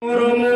我们。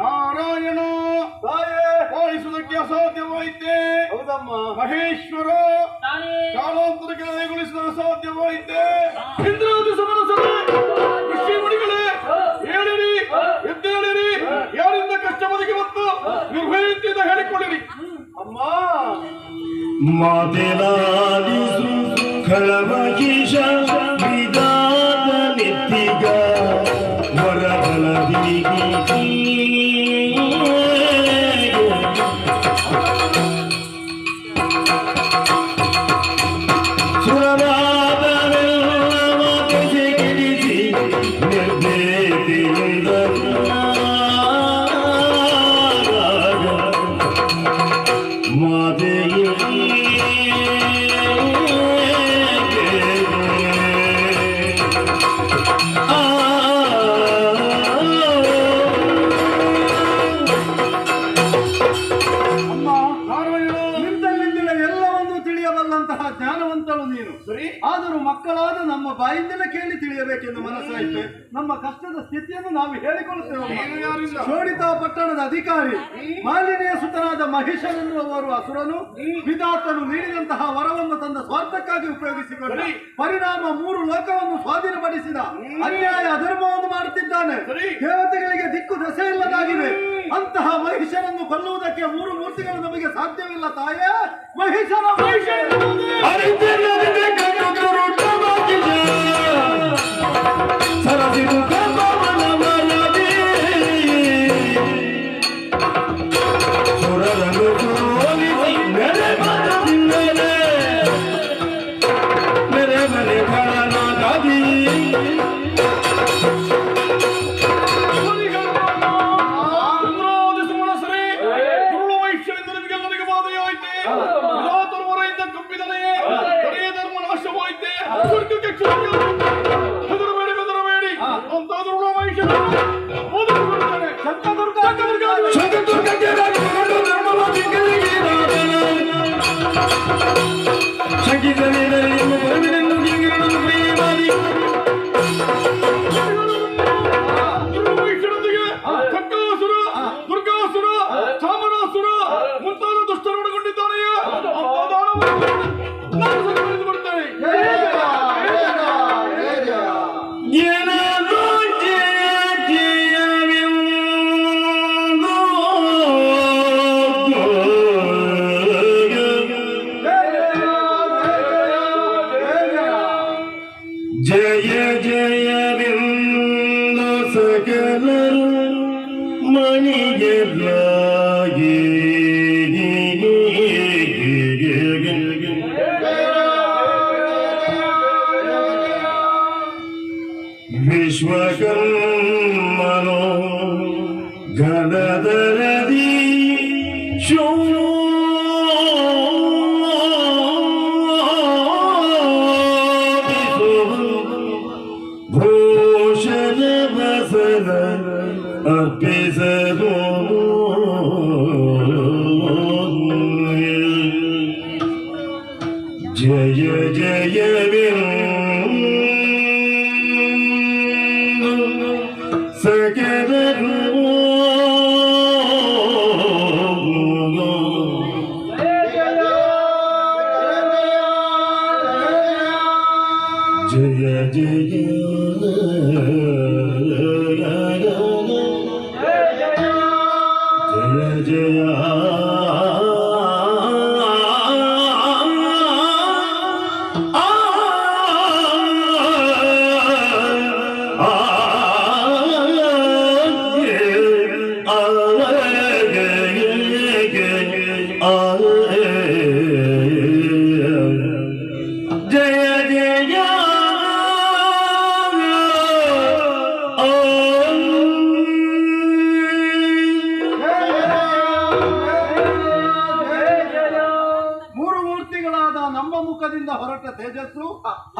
ನಾರಾಯಣ ಹೋಲಿಸುವುದಕ್ಕೆ ಅಸಾಧ್ಯವಾಯಿತೆ. ಹೌದಮ್ಮ. ಮಹೇಶ್ವರ ಕಾಲಾಂತರ ಕೆಲಗೊಳಿಸಲು ಅಸಾಧ್ಯವಾಯಿತೆ. ಇಂದ್ರಾದಿ ಸಮರಸಭೆ ಕೃಷಿ ಮುಡಿಗಳೇ ಹೇಳಿರಿ ಎದ್ದೇಳಿರಿ ಯಾರಿಂದ ಕಷ್ಟ ಬದುಕಿ ಮತ್ತು ನಿರ್ಭಯತೆಯಿಂದ ಹೇಳಿಕೊಳ್ಳಿರಿ. ಅಮ್ಮ. ಮಾತೆಲಾದಿ ಖಳವಕೀಶ ವಿದಾದ ನಿತ್ತಿಗ ವರಬಲದಿಗಿ ಮಕ್ಕಳಾದ ನಮ್ಮ ಬಾಯಿಂದಲೇ ಕೇಳಿ ತಿಳಿಯಬೇಕೆಂದು ಮನಸ್ಸಾಯಿತು. ನಮ್ಮ ಕಷ್ಟದ ಸ್ಥಿತಿಯನ್ನು ನಾವು ಹೇಳಿಕೊಳ್ಳುತ್ತೇವೆ. ಶೋಡಿತ ಪಟ್ಟಣದ ಅಧಿಕಾರಿ ಮಾಲಿನ್ಯ ಸುತನಾದ ಮಹಿಷನೆನ್ನುವರು ಅಸುರನು ವಿಧಾತನು ನೀಡಿದಂತಹ ವರವನ್ನು ತನ್ನ ಸ್ವಾರ್ಥಕ್ಕಾಗಿ ಉಪಯೋಗಿಸಿಕೊಂಡು ಪರಿಣಾಮ ಮೂರು ಲೋಕವನ್ನು ಸ್ವಾಧೀನಪಡಿಸಿದ ಅನ್ಯಾಯ ಅಧರ್ಮವನ್ನು ಮಾಡುತ್ತಿದ್ದಾನೆ. ದೇವತೆಗಳಿಗೆ ದಿಕ್ಕು ದಸೆ ಇಲ್ಲದಾಗಿದೆ ಅಂತಹ ಮಹಿಷನನ್ನು ಕೊಲ್ಲುವುದಕ್ಕೆ ಮೂರು ಮೂರ್ತಿಗಳು ನಮಗೆ ಸಾಧ್ಯವಿಲ್ಲ ತಾಯೇ. ಮಹಿಷನ ಅರಿತಲ್ಲದೆ I'll give a ಶಂಕಿತನೇನರೆಂದು ಬರವಿನೆಂದು ಭೂಷಣ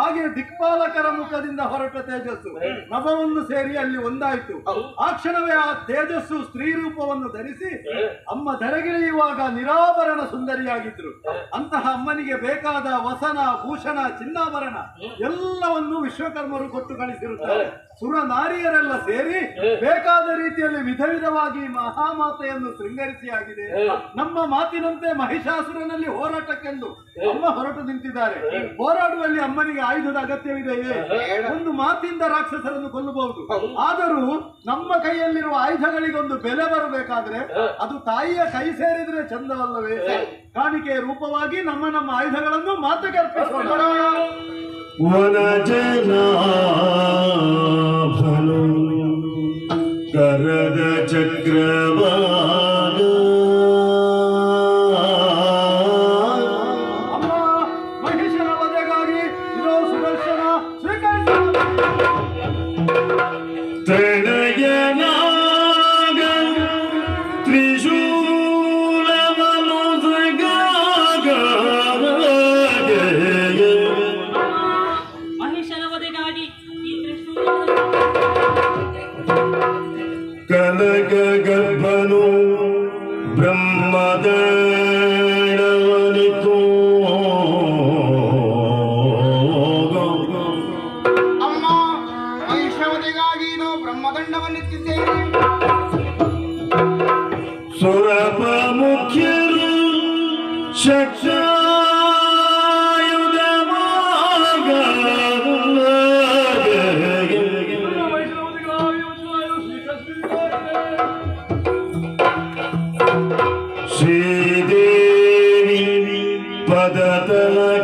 ಹಾಗೆ ದಿಕ್ಪಾಲಕರ ಮುಖದಿಂದ ಹೊರಟ ತೇಜಸ್ಸು. ನಭವನ್ನು ಸೇರಿ ಅಲ್ಲಿ ಒಂದಾಯಿತು. ಆ ಕ್ಷಣವೇ ಆ ತೇಜಸ್ಸು ಸ್ತ್ರೀ ರೂಪವನ್ನು ಧರಿಸಿ ಅಮ್ಮ ಧರೆಗಿಳಿಯುವಾಗ ನಿರಾಭರಣ ಸುಂದರಿಯಾಗಿದ್ರು. ಅಂತಹ ಅಮ್ಮನಿಗೆ ಬೇಕಾದ ವಸನ ಭೂಷಣ ಚಿನ್ನಾಭರಣ ಎಲ್ಲವನ್ನು ವಿಶ್ವಕರ್ಮರು ಕೊಟ್ಟು ಕಳಿಸಿರುತ್ತಾರೆ. ಸುರ ನಾರಿಯರೆಲ್ಲ ಸೇರಿ ಬೇಕಾದ ರೀತಿಯಲ್ಲಿ ವಿಧ ವಿಧವಾಗಿ ಮಹಾಮಾತೆಯನ್ನು ಶೃಂಗರಿಸಿ ಆಗಿದೆ ನಮ್ಮ ಮಾತಿನಂತೆ ಮಹಿಷಾಸುರನಲ್ಲಿ ಹೋರಾಟಕ್ಕೆಂದು ಅಮ್ಮ ಹೊರಟು ನಿಂತಿದ್ದಾರೆ. ಹೋರಾಡುವಲ್ಲಿ ಅಮ್ಮನಿಗೆ ಆಯುಧದ ಅಗತ್ಯವಿದೆಯೇ ಒಂದು ಮಾತಿಂದ ರಾಕ್ಷಸರನ್ನು ಕೊಲ್ಲಬಹುದು. ಆದರೂ ನಮ್ಮ ಕೈಯಲ್ಲಿರುವ ಆಯುಧಗಳಿಗೊಂದು ಬೆಲೆ ಬರಬೇಕಾದ್ರೆ ಅದು ತಾಯಿಯ ಕೈ ಸೇರಿದ್ರೆ ಚಂದವಲ್ಲವೇ? ಕಾಣಿಕೆಯ ರೂಪವಾಗಿ ನಮ್ಮ ನಮ್ಮ ಆಯುಧಗಳನ್ನು ಮಾತಿಗೆ ಅರ್ಪಿಸೋಣ वनजनाभनु करदचक्रवा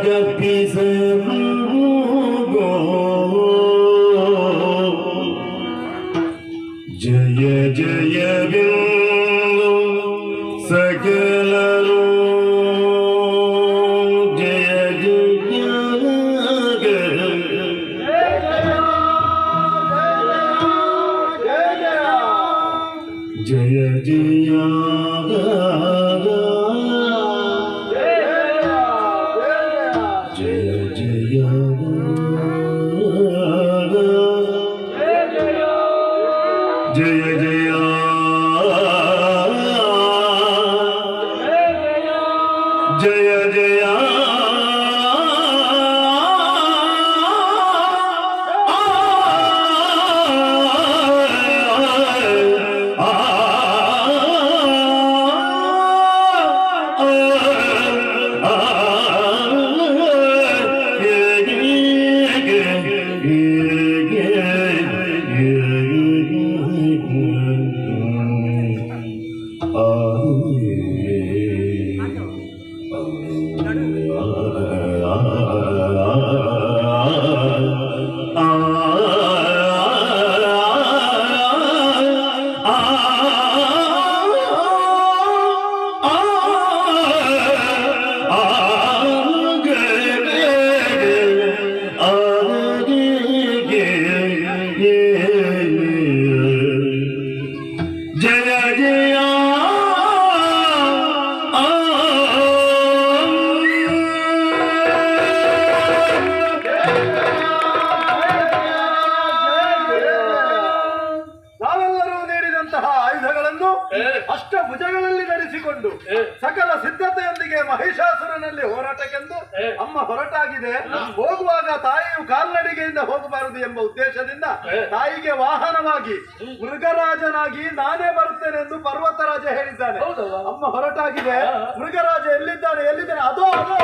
like a piece Oh. ಅಷ್ಟ ಭುಜಗಳಲ್ಲಿ ನಡೆಸಿಕೊಂಡು ಸಕಲ ಸಿದ್ಧತೆಯೊಂದಿಗೆ ಮಹಿಷಾಸುರನಲ್ಲಿ ಹೋರಾಟಕ್ಕೆಂದು ಅಮ್ಮ ಹೊರಟಾಗಿದೆ. ಹೋಗುವಾಗ ತಾಯಿಯು ಕಾಲ್ನಡಿಗೆಯಿಂದ ಹೋಗಬಾರದು ಎಂಬ ಉದ್ದೇಶದಿಂದ ತಾಯಿಗೆ ವಾಹನವಾಗಿ ಮೃಗರಾಜನಾಗಿ ನಾನೇ ಬರುತ್ತೇನೆ ಎಂದು ಪರ್ವತರಾಜ ಹೇಳಿದ್ದಾನೆ. ಅಮ್ಮ ಹೊರಟಾಗಿದೆ. ಮೃಗರಾಜ ಎಲ್ಲಿದ್ದಾನೆ? ಎಲ್ಲಿದ್ದಾನೆ? ಅದೋ ಅದೋ